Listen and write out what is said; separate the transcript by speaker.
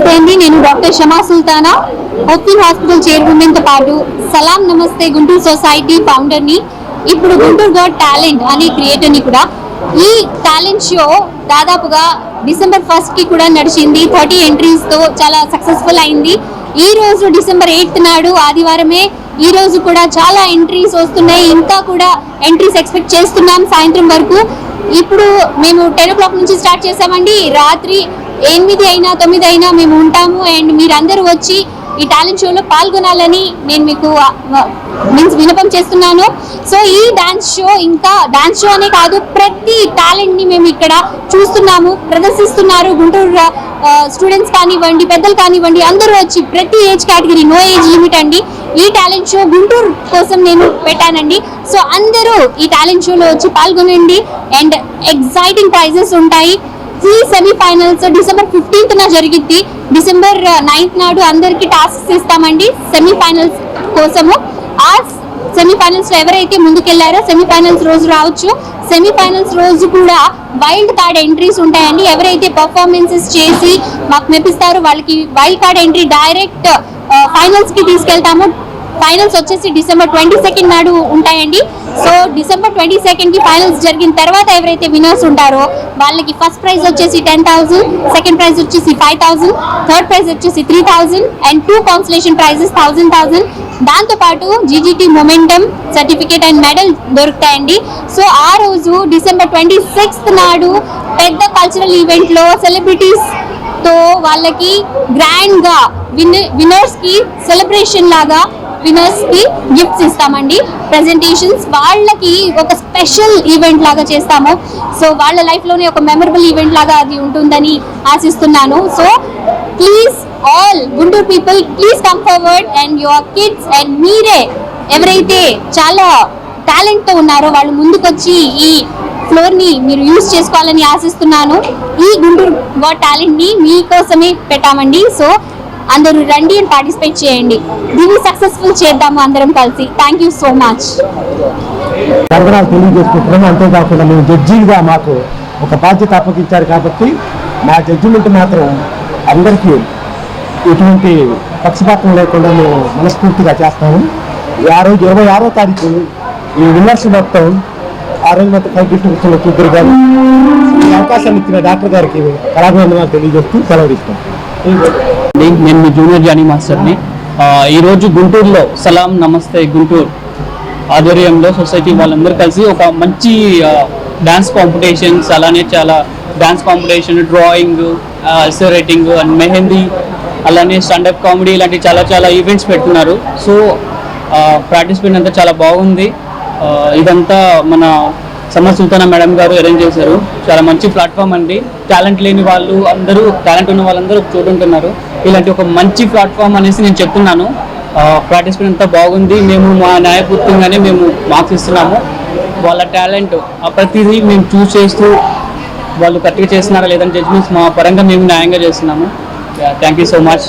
Speaker 1: నమస్తే అండి నేను doctor Shama Sultana. Hopkin hospital చైర్మన్తో పాటు సలాం నమస్తే గుంటూరు సొసైటీ ఫౌండర్ని ఇప్పుడు గుంటూరు గాడ్ టాలెంట్ అనే క్రియేటర్ని కూడా ఈ టాలెంట్ షో దాదాపుగా డిసెంబర్ ఫస్ట్కి కూడా నడిచింది. థర్టీ ఎంట్రీస్తో చాలా సక్సెస్ఫుల్ అయింది. ఈ రోజు డిసెంబర్ ఎయిత్ నాడు ఆదివారమే ఈ రోజు కూడా చాలా ఎంట్రీస్ వస్తున్నాయి. ఇంకా కూడా ఎంట్రీస్ ఎక్స్పెక్ట్ చేస్తున్నాం సాయంత్రం వరకు. ఇప్పుడు మేము టెన్ ఓ క్లాక్ నుంచి స్టార్ట్ చేసామండి రాత్రి ఎనిమిది అయినా తొమ్మిది అయినా మేము ఉంటాము. అండ్ మీరందరూ వచ్చి ఈ టాలెంట్ షోలో పాల్గొనాలని నేను మీకు మీన్స్ వినపం చేస్తున్నాను. సో ఈ డాన్స్ షో ఇంకా డాన్స్ షో అనే కాదు ప్రతి టాలెంట్ని మేము ఇక్కడ చూస్తున్నాము ప్రదర్శిస్తున్నారు. గుంటూరు స్టూడెంట్స్ కానివ్వండి పెద్దలు కానివ్వండి అందరూ వచ్చి ప్రతి age category no age limit అండి. ఈ టాలెంట్ షో గుంటూరు కోసం నేను పెట్టానండి. సో అందరూ ఈ టాలెంట్ షోలో వచ్చి పాల్గొనండి. అండ్ ఎగ్జైటింగ్ ప్రైజెస్ ఉంటాయి. ఈ సెమీఫైనల్స్ డిసెంబర్ ఫిఫ్టీన్త్ నా డిసెంబర్ నైన్త్ నాడు అందరికి టాస్క్స్ ఇస్తామండి సెమీ ఫైనల్స్ కోసము. ఆ సెమీఫైనల్స్లో ఎవరైతే ముందుకెళ్ళారో సెమీ ఫైనల్స్ రోజు రావచ్చు. సెమీ ఫైనల్స్ రోజు కూడా వైల్డ్ కార్డ్ ఎంట్రీస్ ఉంటాయండి. ఎవరైతే పర్ఫార్మెన్సెస్ చేసి మాకు మెప్పిస్తారో వాళ్ళకి వైల్డ్ కార్డ్ ఎంట్రీ డైరెక్ట్ ఫైనల్స్కి తీసుకెళ్తాము. ఫైనల్స్ వచ్చేసి డిసెంబర్ ట్వంటీ సెకండ్ నాడు ఉంటాయండి. సో డిసెంబర్ ట్వంటీ సెకండ్కి ఫైనల్స్ జరిగిన తర్వాత ఎవరైతే విన్నర్స్ ఉంటారో వాళ్ళకి ఫస్ట్ ప్రైజ్ వచ్చేసి టెన్ థౌసండ్ సెకండ్ ప్రైజ్ వచ్చేసి ఫైవ్ థౌసండ్ థర్డ్ ప్రైజ్ వచ్చేసి three thousand and two consolation prizes thousand thousand దాంతో పాటు GGT momentum certificate and medal దొరుకుతాయండి. సో ఆ రోజు డిసెంబర్ ట్వంటీ సిక్స్త్ నాడు పెద్ద కల్చరల్ ఈవెంట్లో సెలబ్రిటీస్తో సెలబ్రిటీస్తో వాళ్ళకి గ్రాండ్గా విన్ విన్నర్స్కి సెలబ్రేషన్ లాగా విన్నర్స్కి గిఫ్ట్స్ ఇస్తామండి. ప్రజెంటేషన్స్ వాళ్ళకి ఒక స్పెషల్ ఈవెంట్ లాగా చేస్తాము. సో వాళ్ళ లైఫ్లోనే ఒక మెమరబుల్ ఈవెంట్ లాగా అది ఉంటుందని ఆశిస్తున్నాను. So please all Guntur people please come forward and your kids and మీరే ఎవరైతే చాలా టాలెంట్తో ఉన్నారో వాళ్ళు ముందుకొచ్చి ఈ ఫ్లోర్ని మీరు యూజ్ చేసుకోవాలని ఆశిస్తున్నాను. ఈ గుంటూరు గాడ్ టాలెంట్ని మీకోసమే పెట్టామండి. సో అందరూ రండి అండ్ పార్టిసిపేట్ చేయండి. దీన్ని సక్సెస్ఫుల్ చేద్దాము అందరం కలిసి. థ్యాంక్ యూ సో మచ్
Speaker 2: వందనాలు తెలియజేసుకుంటున్నాము. అంతేకాకుండా మేము జడ్జిగా మాకు ఒక బాధ్యత అప్పగించారు కాబట్టి మా జడ్జిమెంట్ మాత్రం అందరికీ ఎటువంటి పక్షపాతం లేకుండా మేము మనస్ఫూర్తిగా చేస్తాము. ఆ రోజు ఇరవై ఆరో తారీఖు ఈ విమర్శ మొత్తం ఆ రోజు మొత్తం కంప్యూటర్ కూర్చున్న గారు. ఈ అవకాశాన్ని ఇచ్చిన డాక్టర్ గారికి కళాభివందనాలు తెలియజేస్తూ సెలవుడిస్తాం
Speaker 3: అండి నేను మీ జూనియర్ జానీ మాస్టర్ని. ఈరోజు గుంటూరులో సలాం నమస్తే గుంటూరు ఆధ్వర్యంలో సొసైటీ వాళ్ళందరూ కలిసి ఒక మంచి డ్యాన్స్ కాంపిటీషన్స్ అలానే చాలా dance competition drawing writing and mehndi అలానే స్టాండప్ కామెడీ ఇలాంటి చాలా చాలా ఈవెంట్స్ పెట్టున్నారు. సో పార్టిసిపెంట్ అంతా చాలా బాగుంది. ఇదంతా మన సమర్ సుల్తానా మేడం గారు అరేంజ్ చేశారు. చాలా మంచి ప్లాట్ఫామ్ అండి. టాలెంట్ లేని వాళ్ళు అందరూ టాలెంట్ ఉన్న వాళ్ళందరూ చూడుంటున్నారు. ఇలాంటి ఒక మంచి ప్లాట్ఫామ్ అనేసి నేను చెప్తున్నాను. పార్టిసిపెంట్ అంతా బాగుంది మేము మా న్యాయపూర్తంగానే మేము మార్క్స్ ఇస్తున్నాము. వాళ్ళ టాలెంట్ ప్రతిదీ మేము చూస్ చేస్తూ వాళ్ళు కరెక్ట్గా చేస్తున్నారా లేదని జడ్జ్మెంట్స్ మా పరంగా మేము న్యాయంగా చేస్తున్నాము. Thank you so much